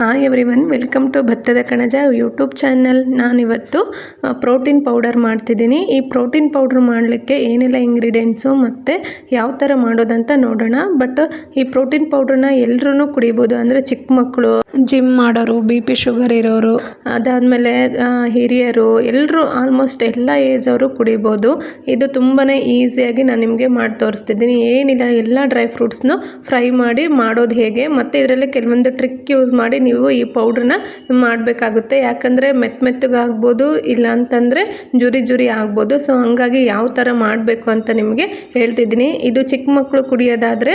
Hi every welcome to Bhattada Kanaja YouTube channel ನಾನಿವತ್ತು protein powder ಮಾಡ್ತಿದ್ದೀನಿ. ಈ protein powder ಮಾಡಲಿಕ್ಕೆ ಏನೆಲ್ಲ ಇಂಗ್ರೀಡಿಯೆಂಟ್ಸು ಮತ್ತು ಯಾವ ಥರ ಮಾಡೋದಂತ ನೋಡೋಣ. ಬಟ್ ಈ ಪ್ರೋಟೀನ್ ಪೌಡ್ರನ್ನ ಎಲ್ಲರೂ ಕುಡಿಬೋದು. ಅಂದರೆ ಚಿಕ್ಕ ಮಕ್ಕಳು ಜಿಮ್ ಮಾಡೋರು ಬಿ ಪಿ ಶುಗರ್ ಇರೋರು, ಅದಾದಮೇಲೆ ಹಿರಿಯರು ಎಲ್ಲರೂ ಆಲ್ಮೋಸ್ಟ್ ಎಲ್ಲ ಏಜ್ ಅವರು ಕುಡಿಬೋದು. ಇದು ತುಂಬಾ ಈಸಿಯಾಗಿ ನಾನು ನಿಮಗೆ ಮಾಡಿ ತೋರಿಸ್ತಿದ್ದೀನಿ. ಏನಿಲ್ಲ, ಎಲ್ಲ ಡ್ರೈ ಫ್ರೂಟ್ಸ್ನು ಫ್ರೈ ಮಾಡಿ ಮಾಡೋದು ಹೇಗೆ. ಮತ್ತು ಇದರಲ್ಲಿ ಕೆಲವೊಂದು ಟ್ರಿಕ್ ಯೂಸ್ ಮಾಡಿ ನೀವು ಈ ಪೌಡ್ರನ್ನ ಮಾಡಬೇಕಾಗುತ್ತೆ. ಯಾಕಂದರೆ ಮೆತ್ತ ಮೆತ್ತಗಾಗ್ಬೋದು ಇಲ್ಲ ಅಂತಂದರೆ ಜುರಿ ಜುರಿ ಆಗ್ಬೋದು. ಸೊ ಹಂಗಾಗಿ ಯಾವ ಥರ ಮಾಡಬೇಕು ಅಂತ ನಿಮಗೆ ಹೇಳ್ತಿದ್ದೀನಿ. ಇದು ಚಿಕ್ಕ ಮಕ್ಕಳು ಕುಡಿಯೋದಾದರೆ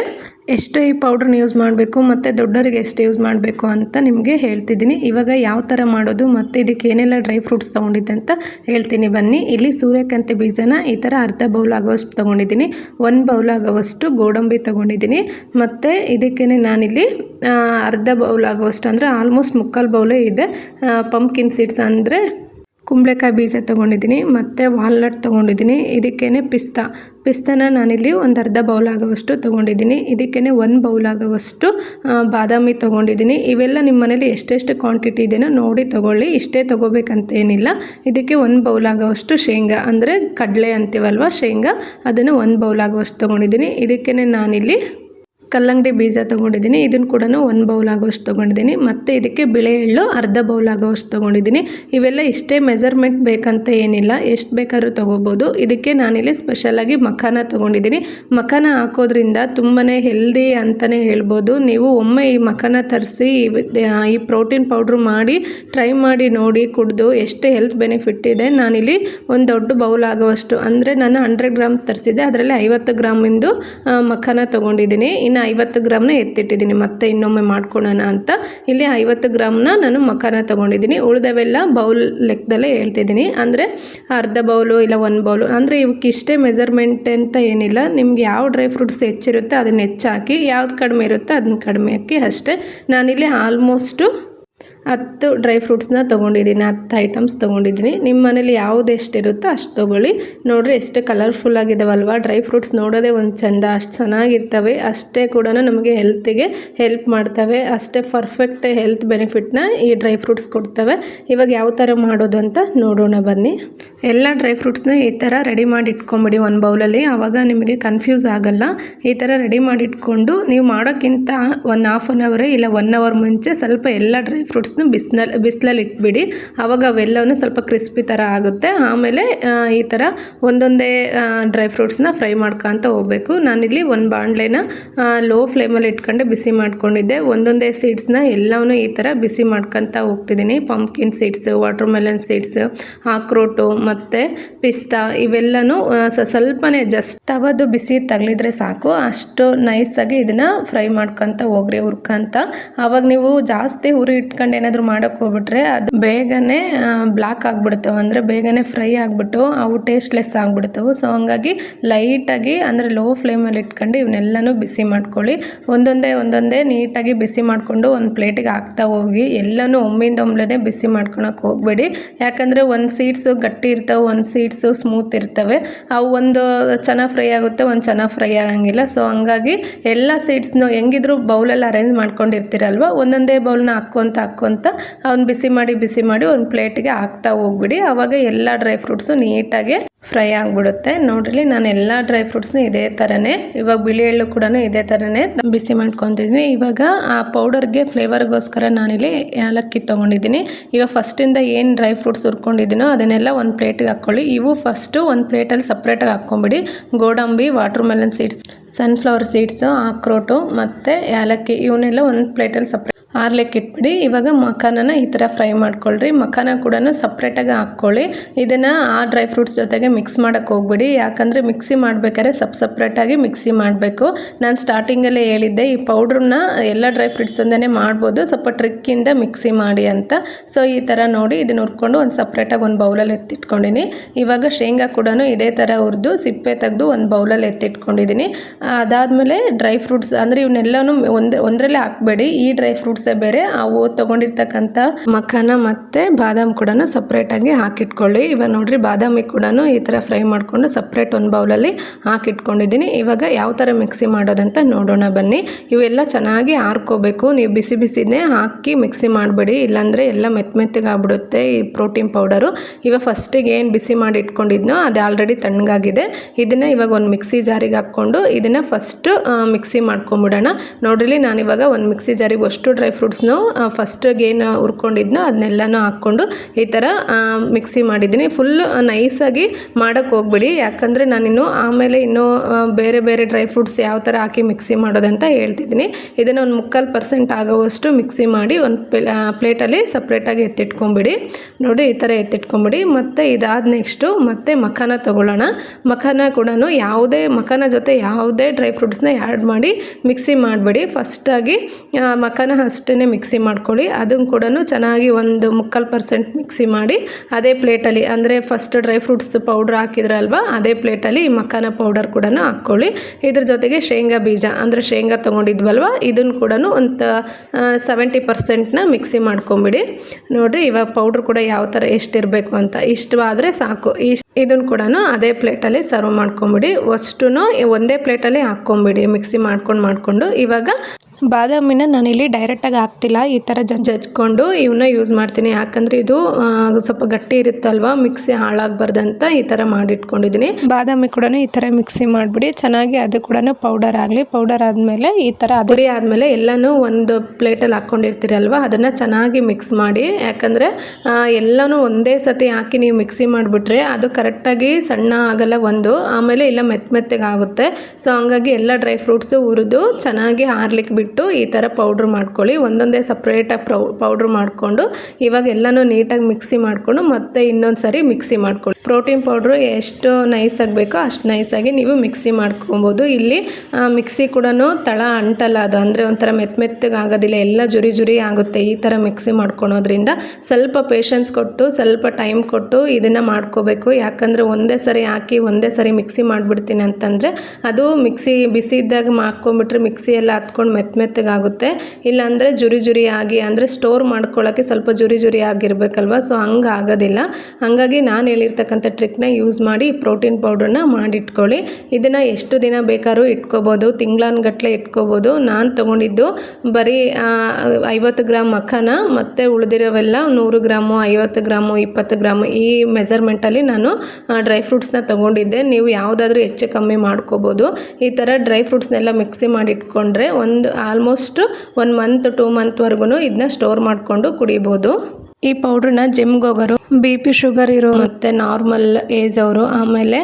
ಎಷ್ಟು ಈ ಪೌಡ್ರನ್ನ ಯೂಸ್ ಮಾಡಬೇಕು ಮತ್ತು ದೊಡ್ಡವರಿಗೆ ಎಷ್ಟು ಯೂಸ್ ಮಾಡಬೇಕು ಅಂತ ನಿಮಗೆ ಹೇಳ್ತಿದ್ದೀನಿ. ಇವಾಗ ಯಾವ ಥರ ಮಾಡೋದು ಮತ್ತು ಇದಕ್ಕೆ ಏನೆಲ್ಲ ಡ್ರೈ ಫ್ರೂಟ್ಸ್ ತೊಗೊಂಡಿದ್ದೆ ಅಂತ ಹೇಳ್ತೀನಿ. ಬನ್ನಿ, ಇಲ್ಲಿ ಸೂರ್ಯಕಾಂತಿ ಬೀಜನ ಈ ಥರ ಅರ್ಧ ಬೌಲ್ ಆಗೋಷ್ಟು ತೊಗೊಂಡಿದ್ದೀನಿ. ಒಂದು ಬೌಲ್ ಆಗೋವಷ್ಟು ಗೋಡಂಬಿ ತೊಗೊಂಡಿದ್ದೀನಿ. ಮತ್ತು ಇದಕ್ಕೇ ನಾನಿಲ್ಲಿ ಅರ್ಧ ಬೌಲ್ ಆಗೋವಷ್ಟು ಅಂದರೆ ಆಲ್ಮೋಸ್ಟ್ ಮುಕ್ಕಾಲು ಬೌಲೇ ಇದೆ. ಪಂಪ್ಕಿನ್ ಸೀಡ್ಸ್ ಅಂದರೆ ಕುಂಬಳಕಾಯಿ ಬೀಜ ತೊಗೊಂಡಿದ್ದೀನಿ, ಮತ್ತು ವಾಲ್ನಟ್ ತೊಗೊಂಡಿದ್ದೀನಿ ಇದಕ್ಕೇ ಪಿಸ್ತಾ. ಪಿಸ್ತಾನ ನಾನಿಲ್ಲಿ ಒಂದು ಅರ್ಧ ಬೌಲ್ ಆಗೋವಷ್ಟು ತೊಗೊಂಡಿದ್ದೀನಿ ಇದಕ್ಕೇ ಒಂದು ಬೌಲ್ ಆಗೋವಷ್ಟು ಬಾದಾಮಿ ತೊಗೊಂಡಿದ್ದೀನಿ. ಇವೆಲ್ಲ ನಿಮ್ಮ ಮನೇಲಿ ಎಷ್ಟೆಷ್ಟು ಕ್ವಾಂಟಿಟಿ ಇದೆಯೋ ನೋಡಿ ತೊಗೊಳ್ಳಿ, ಇಷ್ಟೇ ತೊಗೋಬೇಕಂತೇನಿಲ್ಲ. ಇದಕ್ಕೆ ಒಂದು ಬೌಲ್ ಆಗೋವಷ್ಟು ಶೇಂಗಾ, ಅಂದರೆ ಕಡಲೆ ಅಂತೀವಲ್ವ ಶೇಂಗಾ, ಅದನ್ನು ಒಂದು ಬೌಲ್ ಆಗೋವಷ್ಟು ತೊಗೊಂಡಿದ್ದೀನಿ. ಇದಕ್ಕೇ ನಾನಿಲ್ಲಿ ಕಲ್ಲಂಗಡಿ ಬೀಜ ತೊಗೊಂಡಿದ್ದೀನಿ. ಇದನ್ನು ಕೂಡ ಒಂದು ಬೌಲ್ ಆಗೋಷ್ಟು ತೊಗೊಂಡಿದ್ದೀನಿ. ಮತ್ತು ಇದಕ್ಕೆ ಬಿಳೆ ಎಳ್ಳು, ಅರ್ಧ ಬೌಲ್ ಆಗೋಷ್ಟು ತೊಗೊಂಡಿದ್ದೀನಿ. ಇವೆಲ್ಲ ಇಷ್ಟೇ ಮೆಜರ್ಮೆಂಟ್ ಬೇಕಂತ ಏನಿಲ್ಲ. ಎಷ್ಟು ಬೇಕಾದ್ರೂ ತೊಗೋಬೋದು. ಇದಕ್ಕೆ ನಾನಿಲ್ಲಿ ಸ್ಪೆಷಲಾಗಿ ಮಖಾನ ತೊಗೊಂಡಿದ್ದೀನಿ. ಮಖಾನ ಹಾಕೋದ್ರಿಂದ ತುಂಬಾ ಹೆಲ್ದಿ ಅಂತಲೇ ಹೇಳ್ಬೋದು. ನೀವು ಒಮ್ಮೆ ಈ ಮಖಾನ ತರಿಸಿ ಈ ಪ್ರೋಟೀನ್ ಪೌಡ್ರ್ ಮಾಡಿ ಟ್ರೈ ಮಾಡಿ ನೋಡಿ ಕುಡಿದು ಎಷ್ಟು ಹೆಲ್ತ್ ಬೆನಿಫಿಟ್ ಇದೆ. ನಾನಿಲ್ಲಿ ಒಂದು ದೊಡ್ಡ ಬೌಲ್ ಆಗೋವಷ್ಟು, ಅಂದರೆ ನಾನು ಹಂಡ್ರೆಡ್ ಗ್ರಾಮ್ ತರಿಸಿದ್ದೆ. ಅದರಲ್ಲಿ ಐವತ್ತು ಗ್ರಾಮಿಂದು ಮಖಾನ ತೊಗೊಂಡಿದ್ದೀನಿ. ಇನ್ನು ಐವತ್ತು ಗ್ರಾಮ್ನ ಎತ್ತಿಟ್ಟಿದ್ದೀನಿ. ಮತ್ತೆ ಇನ್ನೊಮ್ಮೆ ಮಾಡ್ಕೊಳ್ಳೋಣ ಅಂತ. ಇಲ್ಲಿ ಐವತ್ತು ಗ್ರಾಮ್ನ ನಾನು ಮಖಾನ ತೊಗೊಂಡಿದ್ದೀನಿ. ಉಳಿದವೆಲ್ಲ ಬೌಲ್ ಲೆಕ್ಕದಲ್ಲೇ ಹೇಳ್ತಿದ್ದೀನಿ. ಅಂದರೆ ಅರ್ಧ ಬೌಲು ಇಲ್ಲ ಒಂದು ಬೌಲು. ಅಂದರೆ ಇವಕ್ಕೆ ಇಷ್ಟೇ ಮೆಜರ್ಮೆಂಟ್ ಅಂತ ಏನಿಲ್ಲ. ನಿಮ್ಗೆ ಯಾವ ಡ್ರೈ ಫ್ರೂಟ್ಸ್ ಹೆಚ್ಚಿರುತ್ತೆ ಅದನ್ನ ಹೆಚ್ಚಾಕಿ, ಯಾವ್ದು ಕಡಿಮೆ ಇರುತ್ತೋ ಅದನ್ನ ಕಡಿಮೆ ಹಾಕಿ ಅಷ್ಟೇ. ನಾನಿಲ್ಲಿ ಆಲ್ಮೋಸ್ಟು ಹತ್ತು ಡ್ರೈ ಫ್ರೂಟ್ಸ್ನ ತೊಗೊಂಡಿದ್ದೀನಿ, ಹತ್ತು ಐಟಮ್ಸ್ ತೊಗೊಂಡಿದ್ದೀನಿ. ನಿಮ್ಮ ಮನೇಲಿ ಯಾವ್ದು ಎಷ್ಟಿರುತ್ತೋ ಅಷ್ಟು ತೊಗೊಳ್ಳಿ. ನೋಡಿರಿ, ಎಷ್ಟು ಕಲರ್ಫುಲ್ ಆಗಿದಾವಲ್ವ? ಡ್ರೈ ಫ್ರೂಟ್ಸ್ ನೋಡೋದೇ ಒಂದು ಚಂದ, ಅಷ್ಟು ಚೆನ್ನಾಗಿರ್ತವೆ. ಅಷ್ಟೇ ಕೂಡ ನಮಗೆ ಹೆಲ್ತಿಗೆ ಹೆಲ್ಪ್ ಮಾಡ್ತವೆ. ಅಷ್ಟೇ ಪರ್ಫೆಕ್ಟ್ ಹೆಲ್ತ್ ಬೆನಿಫಿಟ್ನ ಈ ಡ್ರೈ ಫ್ರೂಟ್ಸ್ ಕೊಡ್ತವೆ. ಇವಾಗ ಯಾವ ಥರ ಮಾಡೋದು ಅಂತ ನೋಡೋಣ ಬನ್ನಿ. ಎಲ್ಲ ಡ್ರೈ ಫ್ರೂಟ್ಸ್ನ ಈ ಥರ ರೆಡಿ ಮಾಡಿ ಇಟ್ಕೊಂಬಿಡಿ ಒಂದು ಬೌಲಲ್ಲಿ. ಆವಾಗ ನಿಮಗೆ ಕನ್ಫ್ಯೂಸ್ ಆಗಲ್ಲ. ಈ ಥರ ರೆಡಿ ಮಾಡಿ ಇಟ್ಕೊಂಡು ನೀವು ಮಾಡೋಕ್ಕಿಂತ ಒಂದು ಹಾಫ್ ಆನ್ ಅವರ್ ಇಲ್ಲ ಒನ್ ಅವರ್ ಮುಂಚೆ ಸ್ವಲ್ಪ ಎಲ್ಲ ಡ್ರೈ ಫ್ರೂಟ್ಸ್ನ ಬಿಸಿನಲ್ಲಿ ಬಿಸಿಲಲ್ಲಿ ಇಟ್ಬಿಡಿ. ಆವಾಗ ಅವೆಲ್ಲವೂ ಸ್ವಲ್ಪ ಕ್ರಿಸ್ಪಿ ಥರ ಆಗುತ್ತೆ. ಆಮೇಲೆ ಈ ಥರ ಒಂದೊಂದೇ ಡ್ರೈ ಫ್ರೂಟ್ಸ್ನ ಫ್ರೈ ಮಾಡ್ಕೊತ ಹೋಗಬೇಕು. ನಾನಿಲ್ಲಿ ಒಂದು ಬಾಣಲೆನ ಲೋ ಫ್ಲೇಮಲ್ಲಿ ಇಟ್ಕೊಂಡು ಬಿಸಿ ಮಾಡ್ಕೊಂಡಿದ್ದೆ. ಒಂದೊಂದೇ ಸೀಡ್ಸ್ನ ಎಲ್ಲವೂ ಈ ಥರ ಬಿಸಿ ಮಾಡ್ಕೊತ ಹೋಗ್ತಿದ್ದೀನಿ. Pumpkin seeds watermelon seeds, ಆಕ್ರೋಟು ಮತ್ತು ಪಿಸ್ತಾ ಸ- ಸ್ವಲ್ಪನೇ ಜಸ್ಟ್ ತವದು ಬಿಸಿ ತಗಲಿದ್ರೆ ಸಾಕು. ಅಷ್ಟು ನೈಸಾಗಿ ಇದನ್ನು ಫ್ರೈ ಮಾಡ್ಕೊತ ಹೋಗ್ರಿ ಹುರ್ಕಂತ. ಆವಾಗ ನೀವು ಜಾಸ್ತಿ ಹುರಿ ಇಟ್ಕೊಂಡು ಏನಾದರೂ ಮಾಡೋಕ್ಕೆ ಹೋಗ್ಬಿಟ್ರೆ ಅದು ಬೇಗನೆ ಬ್ಲ್ಯಾಕ್ ಆಗಿಬಿಡ್ತಾವೆ. ಅಂದರೆ ಬೇಗನೆ ಫ್ರೈ ಆಗಿಬಿಟ್ಟು ಅವು ಟೇಸ್ಟ್ಲೆಸ್ ಆಗಿಬಿಡ್ತಾವೆ. ಸೊ ಹಂಗಾಗಿ ಲೈಟಾಗಿ ಅಂದರೆ ಲೋ ಫ್ಲೇಮಲ್ಲಿ ಇಟ್ಕೊಂಡು ಇವನ್ನೆಲ್ಲನೂ ಬಿಸಿ ಮಾಡ್ಕೊಳ್ಳಿ. ಒಂದೊಂದೇ ಒಂದೊಂದೇ ನೀಟಾಗಿ ಬಿಸಿ ಮಾಡಿಕೊಂಡು ಒಂದು ಪ್ಲೇಟಿಗೆ ಹಾಕ್ತಾ ಹೋಗಿ ಎಲ್ಲನೂ ಒಮ್ಮಿಂದ ಬಿಸಿ ಮಾಡ್ಕೊಳಕ್ಕೆ ಹೋಗಬೇಡಿ. ಯಾಕಂದರೆ ಒಂದು ಸೀಡ್ಸು ಗಟ್ಟಿ ಇರ್ತವೆ, ಒಂದು ಸೀಡ್ಸು ಸ್ಮೂತ್ ಇರ್ತವೆ. ಅವು ಒಂದು ಚೆನ್ನಾಗಿ ಫ್ರೈ ಆಗುತ್ತೆ, ಒಂದು ಚೆನ್ನಾಗಿ ಫ್ರೈ ಆಗಂಗಿಲ್ಲ. ಸೊ ಹಂಗಾಗಿ ಎಲ್ಲ ಸೀಡ್ಸ್ನು ಹೆಂಗಿದ್ರು ಬೌಲಲ್ಲಿ ಅರೇಂಜ್ ಮಾಡ್ಕೊಂಡಿರ್ತೀರಲ್ವ? ಒಂದೊಂದೇ ಬೌಲ್ನ ಹಾಕ್ಕೊಂತ ಹಾಕ್ಕೊಂತ ಅವ್ನ ಬಿಸಿ ಮಾಡಿ ಬಿಸಿ ಮಾಡಿ ಒಂದು ಪ್ಲೇಟಿಗೆ ಹಾಕ್ತಾ ಹೋಗ್ಬಿಡಿ. ಆವಾಗ ಎಲ್ಲ ಡ್ರೈ ಫ್ರೂಟ್ಸು ನೀಟಾಗಿ ಫ್ರೈ ಆಗಿಬಿಡುತ್ತೆ. ನೋಡ್ರಿ, ನಾನು ಎಲ್ಲ ಡ್ರೈ ಫ್ರೂಟ್ಸ್ನ ಇದೇ ಥರನೇ ಇವಾಗ ಬಿಳಿ ಎಳ್ಳು ಕೂಡ ಇದೇ ಥರನೇ ಬಿಸಿ ಮಾಡ್ಕೊತಿದ್ದೀನಿ ಇವಾಗ ಆ ಪೌಡರ್ಗೆ ಫ್ಲೇವರ್ಗೋಸ್ಕರ ನಾನಿಲ್ಲಿ ಏಲಕ್ಕಿ ತೊಗೊಂಡಿದ್ದೀನಿ ಇವಾಗ ಫಸ್ಟಿಂದ ಏನು ಡ್ರೈ ಫ್ರೂಟ್ಸ್ ಹುರ್ಕೊಂಡಿದ್ದೀನೋ ಅದನ್ನೆಲ್ಲ ಒಂದು ಪ್ಲೇಟಿಗೆ ಹಾಕ್ಕೊಳ್ಳಿ ಇವು ಫಸ್ಟು ಒಂದು ಪ್ಲೇಟಲ್ಲಿ ಸಪ್ರೇಟಾಗಿ ಹಾಕ್ಕೊಂಬಿಡಿ. ಗೋಡಂಬಿ watermelon seeds sunflower seeds ಆಕ್ರೋಟು ಮತ್ತು ಏಲಕ್ಕಿ ಇವನ್ನೆಲ್ಲ ಒಂದು ಪ್ಲೇಟಲ್ಲಿ ಸಪ್ರೇಟ್ ಆರ್ಲಿಕ್ಕೆ ಇಟ್ಬಿಡಿ. ಇವಾಗ ಮಖಾನನ ಈ ಥರ ಫ್ರೈ ಮಾಡ್ಕೊಳ್ರಿ. ಮಖಾನ ಕೂಡ ಸಪ್ರೇಟಾಗಿ ಹಾಕ್ಕೊಳ್ಳಿ. ಇದನ್ನು ಆ ಡ್ರೈ ಫ್ರೂಟ್ಸ್ ಜೊತೆಗೆ ಮಿಕ್ಸ್ ಮಾಡೋಕ್ಕೆ ಹೋಗ್ಬಿಡಿ. ಯಾಕಂದರೆ ಮಿಕ್ಸಿ ಮಾಡಬೇಕಾದ್ರೆ ಸಪ್ ಸಪ್ರೇಟಾಗಿ ಮಿಕ್ಸಿ ಮಾಡಬೇಕು. ನಾನು ಸ್ಟಾರ್ಟಿಂಗಲ್ಲೇ ಹೇಳಿದ್ದೆ, ಈ ಪೌಡ್ರನ್ನ ಎಲ್ಲ ಡ್ರೈ ಫ್ರೂಟ್ಸಿಂದನೇ ಮಾಡ್ಬೋದು. ಸ್ವಲ್ಪ ಟ್ರಿಕ್ಕಿಂದ ಮಿಕ್ಸಿ ಮಾಡಿ ಅಂತ. ಸೊ ಈ ಥರ ನೋಡಿ ಇದನ್ನು ಹುರ್ಕೊಂಡು ಒಂದು ಸಪ್ರೇಟಾಗಿ ಒಂದು ಬೌಲಲ್ಲಿ ಎತ್ತಿಟ್ಕೊಂಡಿನಿ. ಇವಾಗ ಶೇಂಗಾ ಕೂಡ ಇದೇ ಥರ ಹುರಿದು ಸಿಪ್ಪೆ ತೆಗೆದು ಒಂದು ಬೌಲಲ್ಲಿ ಎತ್ತಿಟ್ಕೊಂಡಿದ್ದೀನಿ ಅದಾದಮೇಲೆ ಡ್ರೈ ಫ್ರೂಟ್ಸ್ ಅಂದರೆ ಇವನ್ನೆಲ್ಲನೂ ಒಂದು, ಒಂದರಲ್ಲೇ ಹಾಕಬೇಡಿ. ಈ ಡ್ರೈ ಫ್ರೂಟ್ಸ್ ಡ್ರೈಫ್ರೂಟ್ಸೇ ಬೇರೆ, ಅವು ತಗೊಂಡಿರ್ತಕ್ಕಂಥ ಮಖಾನ ಮತ್ತು ಬಾದಾಮಿ ಕೂಡ ಸಪ್ರೇಟಾಗಿ ಹಾಕಿಟ್ಕೊಳ್ಳಿ. ಇವಾಗ ನೋಡಿರಿ, ಬಾದಾಮಿ ಕೂಡ ಈ ಥರ ಫ್ರೈ ಮಾಡಿಕೊಂಡು ಸಪ್ರೇಟ್ ಒಂದು ಬೌಲಲ್ಲಿ ಹಾಕಿಟ್ಕೊಂಡಿದ್ದೀನಿ. ಇವಾಗ ಯಾವ ಥರ ಮಿಕ್ಸಿ ಮಾಡೋದಂತ ನೋಡೋಣ ಬನ್ನಿ. ಇವೆಲ್ಲ ಚೆನ್ನಾಗಿ ಹಾರ್ಕೋಬೇಕು ನೀವು ಬಿಸಿ ಬಿಸಿನೇ ಹಾಕಿ ಮಿಕ್ಸಿ ಮಾಡಬೇಡಿ. ಇಲ್ಲಾಂದರೆ ಎಲ್ಲ ಮೆತ್ತ ಮೆತ್ತಗೆ ಆಗ್ಬಿಡುತ್ತೆ ಈ ಪ್ರೋಟೀನ್ ಪೌಡರು. ಇವಾಗ ಫಸ್ಟಿಗೆ ಏನು ಬಿಸಿ ಮಾಡಿ ಇಟ್ಕೊಂಡಿದ್ನೋ ಅದು ಆಲ್ರೆಡಿ ತಣ್ಣಗಾಗಿದೆ. ಇದನ್ನು ಇವಾಗ ಒಂದು ಮಿಕ್ಸಿ ಜಾರಿಗೆ ಹಾಕ್ಕೊಂಡು ಇದನ್ನು ಫಸ್ಟು ಮಿಕ್ಸಿ ಮಾಡ್ಕೊಂಬಿಡೋಣ. ನೋಡ್ರಿ ನಾನು ಇವಾಗ ಒಂದು ಮಿಕ್ಸಿ ಜಾರಿಗೆ ಅಷ್ಟು ಫ್ರೂಟ್ಸ್ನು ಫಸ್ಟಿಗೆ ಏನು ಹುರ್ಕೊಂಡಿದ್ನೋ ಅದನ್ನೆಲ್ಲನೂ ಹಾಕ್ಕೊಂಡು ಈ ಥರ ಮಿಕ್ಸಿ ಮಾಡಿದ್ದೀನಿ. ಫುಲ್ ನೈಸಾಗಿ ಮಾಡೋಕ್ಕೆ ಹೋಗ್ಬಿಡಿ. ಯಾಕಂದರೆ ನಾನಿನ್ನು ಆಮೇಲೆ ಇನ್ನೂ ಬೇರೆ ಬೇರೆ ಡ್ರೈ ಫ್ರೂಟ್ಸ್ ಯಾವ ಥರ ಹಾಕಿ ಮಿಕ್ಸಿ ಮಾಡೋದಂತ ಹೇಳ್ತಿದ್ದೀನಿ. ಇದನ್ನು ಒಂದು ಮುಕ್ಕಾಲು ಪರ್ಸೆಂಟ್ ಆಗೋವಷ್ಟು ಮಿಕ್ಸಿ ಮಾಡಿ ಒಂದು ಪ್ಲೇಟಲ್ಲಿ ಸಪ್ರೇಟಾಗಿ ಎತ್ತಿಟ್ಕೊಂಬಿಡಿ. ನೋಡಿ, ಈ ಥರ ಎತ್ತಿಟ್ಕೊಂಬಿಡಿ. ಮತ್ತು ಇದಾದ ನೆಕ್ಸ್ಟು ಮತ್ತೆ ಮಖಾನ ತೊಗೊಳ್ಳೋಣ. ಮಖಾನ ಕೂಡ ಯಾವುದೇ, ಮಖಾನ ಜೊತೆ ಯಾವುದೇ ಡ್ರೈ ಫ್ರೂಟ್ಸ್ನ ಆ್ಯಡ್ ಮಾಡಿ ಮಿಕ್ಸಿ ಮಾಡಿಬಿಡಿ. ಫಸ್ಟಾಗಿ ಮಖಾನ ಅಷ್ಟೇ ಮಿಕ್ಸಿ ಮಾಡ್ಕೊಳ್ಳಿ. ಅದನ್ನು ಕೂಡ ಚೆನ್ನಾಗಿ ಒಂದು ಮುಕ್ಕಾಲು ಪರ್ಸೆಂಟ್ ಮಿಕ್ಸಿ ಮಾಡಿ, ಅದೇ ಪ್ಲೇಟಲ್ಲಿ ಅಂದರೆ ಫಸ್ಟ್ ಡ್ರೈ ಫ್ರೂಟ್ಸ್ ಪೌಡ್ರ್ ಹಾಕಿದ್ರಲ್ವ, ಅದೇ ಪ್ಲೇಟಲ್ಲಿ ಈ ಮಖಾನ ಪೌಡರ್ ಕೂಡ ಹಾಕ್ಕೊಳ್ಳಿ. ಇದ್ರ ಜೊತೆಗೆ ಶೇಂಗಾ ಬೀಜ, ಅಂದರೆ ಶೇಂಗಾ ತೊಗೊಂಡಿದ್ವಲ್ವ, ಇದನ್ನು ಕೂಡ ಒಂದು ಸೆವೆಂಟಿ ಪರ್ಸೆಂಟ್ನ ಮಿಕ್ಸಿ ಮಾಡ್ಕೊಂಬಿಡಿ. ನೋಡಿರಿ ಇವಾಗ ಪೌಡ್ರ್ ಕೂಡ ಯಾವ ಥರ ಎಷ್ಟಿರಬೇಕು ಅಂತ. ಇಷ್ಟವಾದರೆ ಸಾಕು. ಇಷ್ಟು ಇದನ್ನು ಕೂಡ ಅದೇ ಪ್ಲೇಟಲ್ಲಿ ಸರ್ವ್ ಮಾಡ್ಕೊಂಬಿಡಿ. ಅಷ್ಟು ಒಂದೇ ಪ್ಲೇಟಲ್ಲಿ ಹಾಕ್ಕೊಂಬಿಡಿ. ಮಿಕ್ಸಿ ಮಾಡ್ಕೊಂಡು ಮಾಡಿಕೊಂಡು. ಇವಾಗ ಬಾದಾಮಿನ ನಾನಿಲ್ಲಿ ಡೈರೆಕ್ಟಾಗಿ ಹಾಕ್ತಿಲ್ಲ. ಈ ಥರ ಜಜ್ಕೊಂಡು ಇವನ್ನ ಯೂಸ್ ಮಾಡ್ತೀನಿ. ಯಾಕಂದರೆ ಇದು ಸ್ವಲ್ಪ ಗಟ್ಟಿ ಇರುತ್ತಲ್ವ? ಮಿಕ್ಸಿ ಹಾಳಾಗಬಾರ್ದಂತ ಈ ಥರ ಮಾಡಿಟ್ಕೊಂಡಿದ್ದೀನಿ. ಬಾದಾಮಿ ಕೂಡ ಈ ಥರ ಮಿಕ್ಸಿ ಮಾಡಿಬಿಡಿ. ಚೆನ್ನಾಗಿ ಅದು ಕೂಡ ಪೌಡರ್ ಆಗಲಿ. ಪೌಡರ್ ಆದಮೇಲೆ ಈ ಥರ ಅದುರಿ ಆದಮೇಲೆ ಎಲ್ಲನೂ ಒಂದು ಪ್ಲೇಟಲ್ಲಿ ಹಾಕ್ಕೊಂಡಿರ್ತೀರಲ್ವ? ಅದನ್ನು ಚೆನ್ನಾಗಿ ಮಿಕ್ಸ್ ಮಾಡಿ. ಯಾಕಂದರೆ ಎಲ್ಲನೂ ಒಂದೇ ಸತಿ ಹಾಕಿ ನೀವು ಮಿಕ್ಸಿ ಮಾಡಿಬಿಟ್ರೆ ಅದು ಕರೆಕ್ಟಾಗಿ ಸಣ್ಣ ಆಗಲ್ಲ ಒಂದು, ಆಮೇಲೆ ಇಲ್ಲ ಮೆತ್ತ ಆಗುತ್ತೆ ಸೊ ಹಂಗಾಗಿ ಎಲ್ಲ ಡ್ರೈ ಫ್ರೂಟ್ಸು ಹುರಿದು ಚೆನ್ನಾಗಿ ಹಾರ್ಲಿಕ್ಕೆ ಬಿಟ್ಟು ಈ ಥರ ಪೌಡ್ರ್ ಮಾಡ್ಕೊಳ್ಳಿ. ಒಂದೊಂದೇ ಸಪ್ರೇಟಾಗಿ ಪ್ರೌ ಪೌಡ್ರ್ ಮಾಡಿಕೊಂಡು ಇವಾಗ ಎಲ್ಲನೂ ನೀಟಾಗಿ ಮಿಕ್ಸಿ ಮಾಡಿಕೊಂಡು ಮತ್ತೆ ಇನ್ನೊಂದು ಸರಿ ಮಿಕ್ಸಿ ಮಾಡ್ಕೊಳ್ಳಿ. ಪ್ರೋಟೀನ್ ಪೌಡ್ರು ಎಷ್ಟು ನೈಸ್ ಆಗಬೇಕೋ ಅಷ್ಟು ನೈಸಾಗಿ ನೀವು ಮಿಕ್ಸಿ ಮಾಡ್ಕೊಬೋದು. ಇಲ್ಲಿ ಮಿಕ್ಸಿ ಕೂಡ ತಳ ಅಂಟಲ್ಲ ಅದು, ಅಂದರೆ ಒಂಥರ ಮೆತ್ತ ಮೆತ್ತಗೆ ಆಗೋದಿಲ್ಲ ಎಲ್ಲ ಜುರಿ ಜುರಿ ಆಗುತ್ತೆ ಈ ಥರ ಮಿಕ್ಸಿ ಮಾಡ್ಕೊಳೋದ್ರಿಂದ. ಸ್ವಲ್ಪ ಪೇಷನ್ಸ್ ಕೊಟ್ಟು, ಸ್ವಲ್ಪ ಟೈಮ್ ಕೊಟ್ಟು ಇದನ್ನು ಮಾಡ್ಕೋಬೇಕು. ಯಾಕಂದರೆ ಒಂದೇ ಸರಿ ಹಾಕಿ ಒಂದೇ ಸರಿ ಮಿಕ್ಸಿ ಮಾಡಿಬಿಡ್ತೀನಿ ಅಂತಂದರೆ ಅದು ಮಿಕ್ಸಿ ಬಿಸಿ ಇದ್ದಾಗ ಮಾಡ್ಕೊಂಬಿಟ್ರೆ ಮಿಕ್ಸಿಯೆಲ್ಲ ಹತ್ಕೊಂಡು ಮೆತ್ತ ಮೆತ್ತಗಾಗುತ್ತೆ. ಇಲ್ಲಾಂದರೆ ಜುರಿ ಜುರಿ ಆಗಿ, ಅಂದರೆ ಸ್ಟೋರ್ ಮಾಡ್ಕೊಳ್ಳೋಕ್ಕೆ ಸ್ವಲ್ಪ ಜುರಿ ಜುರಿ ಆಗಿರಬೇಕಲ್ವ? ಸೊ ಹಂಗೆ ಆಗೋದಿಲ್ಲ. ಹಾಗಾಗಿ ನಾನು ಹೇಳಿರ್ತಕ್ಕಂಥ ಟ್ರಿಕ್ನ ಯೂಸ್ ಮಾಡಿ ಪ್ರೋಟೀನ್ ಪೌಡ್ರನ್ನ ಮಾಡಿಟ್ಕೊಳ್ಳಿ. ಇದನ್ನು ಎಷ್ಟು ದಿನ ಬೇಕಾದ್ರೂ ಇಟ್ಕೋಬೋದು, ತಿಂಗಳಾನ್ಗಟ್ಲೆ ಇಟ್ಕೋಬೋದು. ನಾನು ತೊಗೊಂಡಿದ್ದು ಬರೀ ಐವತ್ತು ಗ್ರಾಮ್ ಮಖನ, ಮತ್ತು ಉಳಿದಿರೋವೆಲ್ಲ ನೂರು ಗ್ರಾಮು, ಐವತ್ತು ಗ್ರಾಮು, ಇಪ್ಪತ್ತು ಗ್ರಾಮು ಈ ಮೆಸರ್ಮೆಂಟಲ್ಲಿ ನಾನು ಡ್ರೈ ಫ್ರೂಟ್ಸ್ನ ತೊಗೊಂಡಿದ್ದೆ. ನೀವು ಯಾವುದಾದ್ರೂ ಹೆಚ್ಚು ಕಮ್ಮಿ ಮಾಡ್ಕೋಬೋದು. ಈ ಥರ ಡ್ರೈ ಫ್ರೂಟ್ಸ್ನೆಲ್ಲ ಮಿಕ್ಸಿ ಮಾಡಿ ಇಟ್ಕೊಂಡ್ರೆ ಒಂದು ಆಲ್ಮೋಸ್ಟ್ ಒನ್ ಮಂತ್ ಟೂ ಮಂತ್ವರೆಗೂ ಇದನ್ನ ಸ್ಟೋರ್ ಮಾಡಿಕೊಂಡು ಕುಡಿಬೋದು. ಈ ಪೌಡ್ರನ್ನ ಜಿಮ್ಗೆ ಹೋಗೋರು ಬಿ ಪಿ ಶುಗರ್ ಇರೋ ಮತ್ತು ನಾರ್ಮಲ್ ಏಜ್ ಅವರು ಆಮೇಲೆ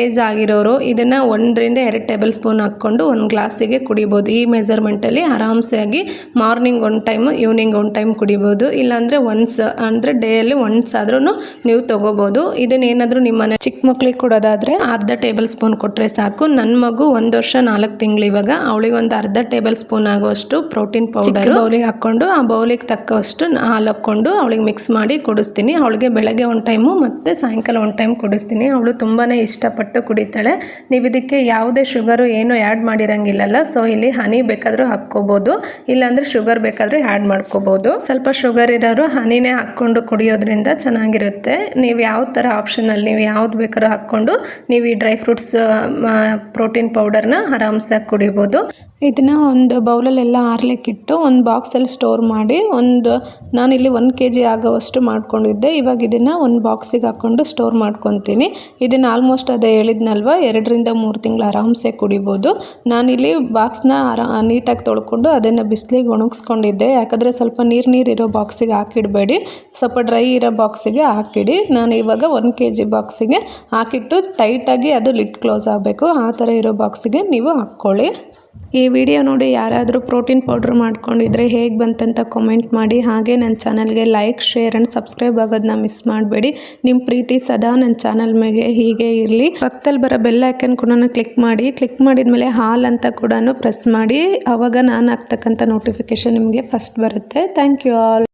ಏಜ್ ಆಗಿರೋರು ಇದನ್ನು ಒಂದರಿಂದ ಎರಡು ಟೇಬಲ್ ಸ್ಪೂನ್ ಹಾಕ್ಕೊಂಡು ಒಂದು ಗ್ಲಾಸಿಗೆ ಕುಡಿಬೋದು. ಈ ಮೆಜರ್ಮೆಂಟಲ್ಲಿ ಆರಾಮ್ಸೆ ಆಗಿ ಮಾರ್ನಿಂಗ್ ಒಂದು ಟೈಮು ಈವ್ನಿಂಗ್ ಒಂದು ಟೈಮ್ ಕುಡಿಬೋದು. ಇಲ್ಲಾಂದರೆ ಒನ್ಸ್ ಅಂದರೆ ಡೇಯಲ್ಲಿ ಒನ್ಸ್ ಆದ್ರೂ ನೀವು ತೊಗೋಬೋದು. ಇದನ್ನೇನಾದರೂ ನಿಮ್ಮ ಮನೆ ಚಿಕ್ಕ ಮಕ್ಳಿಗೆ ಕೊಡೋದಾದರೆ ಅರ್ಧ ಟೇಬಲ್ ಸ್ಪೂನ್ ಕೊಟ್ಟರೆ ಸಾಕು. ನನ್ನ ಮಗು ಒಂದು ವರ್ಷ ನಾಲ್ಕು ತಿಂಗಳು ಇವಾಗ. ಅವಳಿಗೆ ಒಂದು ಅರ್ಧ ಟೇಬಲ್ ಸ್ಪೂನ್ ಆಗುವಷ್ಟು ಪ್ರೋಟೀನ್ ಪೌಡರ್ ಬೌಲಿಗೆ ಹಾಕ್ಕೊಂಡು ಆ ಬೌಲಿಗೆ ತಕ್ಕಷ್ಟು ಹಾಲು ಹಾಕ್ಕೊಂಡು ಅವಳಿಗೆ ಮಿಕ್ಸ್ ಮಾಡಿ ಕುಡಿಸ್ತೀನಿ. ಅವಳಿಗೆ ಬೆಳಗ್ಗೆ ಒಂದು ಟೈಮು ಮತ್ತು ಸಾಯಂಕಾಲ ಒಂದು ಟೈಮ್ ಕುಡಿಸ್ತೀನಿ. ಅವಳು ತುಂಬಾ ಇಷ್ಟಪಟ್ಟು ಕುಡಿತಾಳೆ. ನೀವು ಇದಕ್ಕೆ ಯಾವುದೇ ಶುಗರು ಏನು ಆ್ಯಡ್ ಮಾಡಿರಂಗಿಲ್ಲಲ್ಲ. ಸೊ ಇಲ್ಲಿ ಹನಿ ಬೇಕಾದರೂ ಹಾಕ್ಕೋಬೋದು. ಇಲ್ಲಾಂದರೆ ಶುಗರ್ ಬೇಕಾದರೂ ಆ್ಯಡ್ ಮಾಡ್ಕೋಬೋದು. ಸ್ವಲ್ಪ ಶುಗರ್ ಇರೋರು ಹನಿನೇ ಹಾಕ್ಕೊಂಡು ಕುಡಿಯೋದ್ರಿಂದ ಚೆನ್ನಾಗಿರುತ್ತೆ. ನೀವು ಯಾವ ಥರ ಆಪ್ಷನಲ್ಲಿ ನೀವು ಯಾವ್ದು ಬೇಕಾದ್ರೂ ಹಾಕ್ಕೊಂಡು ನೀವು ಈ ಡ್ರೈ ಫ್ರೂಟ್ಸ್ ಪ್ರೋಟೀನ್ ಪೌಡರ್ನ ಆರಾಮ್ಸಾಗಿ ಕುಡಿಬೋದು. ಇದನ್ನ ಒಂದು ಬೌಲಲ್ಲೆಲ್ಲ ಆರ್ಲಿಕ್ಕಿಟ್ಟು ಒಂದು ಬಾಕ್ಸಲ್ಲಿ ಸ್ಟೋರ್ ಮಾಡಿ ಒಂದು, ನಾನಿಲ್ಲಿ ಒಂದು ಕೆ ಜಿ ಆಗೋವಷ್ಟು ಮಾಡ್ಕೊಂಡಿದ್ದೆ. ಇವಾಗ ಇದನ್ನು ಒಂದು ಬಾಕ್ಸಿಗೆ ಹಾಕ್ಕೊಂಡು ಸ್ಟೋರ್ ಮಾಡ್ಕೊತೀನಿ. ಇದನ್ನು ಆಲ್ಮೋಸ್ಟ್ ಅದೇ ಹೇಳಿದ್ನಲ್ವ, ಎರಡರಿಂದ ಮೂರು ತಿಂಗಳು ಆರಾಮ್ಸೆ ಕುಡಿಬೋದು. ನಾನಿಲ್ಲಿ ಬಾಕ್ಸ್ನ ಆರಾ, ನೀಟಾಗಿ ತೊಳ್ಕೊಂಡು ಅದನ್ನು ಬಿಸಿಲಿಗೆ ಒಣಗಿಸ್ಕೊಂಡಿದ್ದೆ. ಯಾಕಂದರೆ ಸ್ವಲ್ಪ ನೀರು ನೀರು ಇರೋ ಬಾಕ್ಸಿಗೆ ಹಾಕಿಡಬೇಡಿ. ಸ್ವಲ್ಪ ಡ್ರೈ ಇರೋ ಬಾಕ್ಸಿಗೆ ಹಾಕಿಡಿ. ನಾನು ಇವಾಗ ಒಂದು ಕೆ ಜಿ ಬಾಕ್ಸಿಗೆ ಹಾಕಿಟ್ಟು ಟೈಟಾಗಿ ಅದು ಲಿಡ್ ಕ್ಲೋಸ್ ಆಗಬೇಕು. ಆ ಥರ ಇರೋ ಬಾಕ್ಸಿಗೆ ನೀವು ಹಾಕ್ಕೊಳ್ಳಿ. ಈ ವಿಡಿಯೋ ನೋಡಿ ಯಾರಾದರೂ ಪ್ರೋಟೀನ್ ಪೌಡ್ರ್ ಮಾಡ್ಕೊಂಡಿದ್ರೆ ಹೇಗೆ ಬಂತಂತ ಕಾಮೆಂಟ್ ಮಾಡಿ. ಹಾಗೆ ನನ್ನ ಚಾನಲ್ಗೆ ಲೈಕ್ ಶೇರ್ ಆ್ಯಂಡ್ ಸಬ್ಸ್ಕ್ರೈಬ್ ಆಗೋದನ್ನ ಮಿಸ್ ಮಾಡಬೇಡಿ. ನಿಮ್ಮ ಪ್ರೀತಿ ಸದಾ ನನ್ನ ಚಾನಲ್ ಮೇಲೆ ಹೀಗೆ ಇರಲಿ. ಪಕ್ಕದಲ್ಲಿ ಬರೋ ಬೆಲ್ ಐಕನ್ ಕೂಡ ಕ್ಲಿಕ್ ಮಾಡಿ. ಕ್ಲಿಕ್ ಮಾಡಿದ್ಮೇಲೆ ಹಾಲ್ ಅಂತ ಕೂಡ ಪ್ರೆಸ್ ಮಾಡಿ. ಆವಾಗ ನಾನು ಹಾಕ್ತಕ್ಕಂಥ ನೋಟಿಫಿಕೇಶನ್ ನಿಮಗೆ ಫಸ್ಟ್ ಬರುತ್ತೆ. Thank you all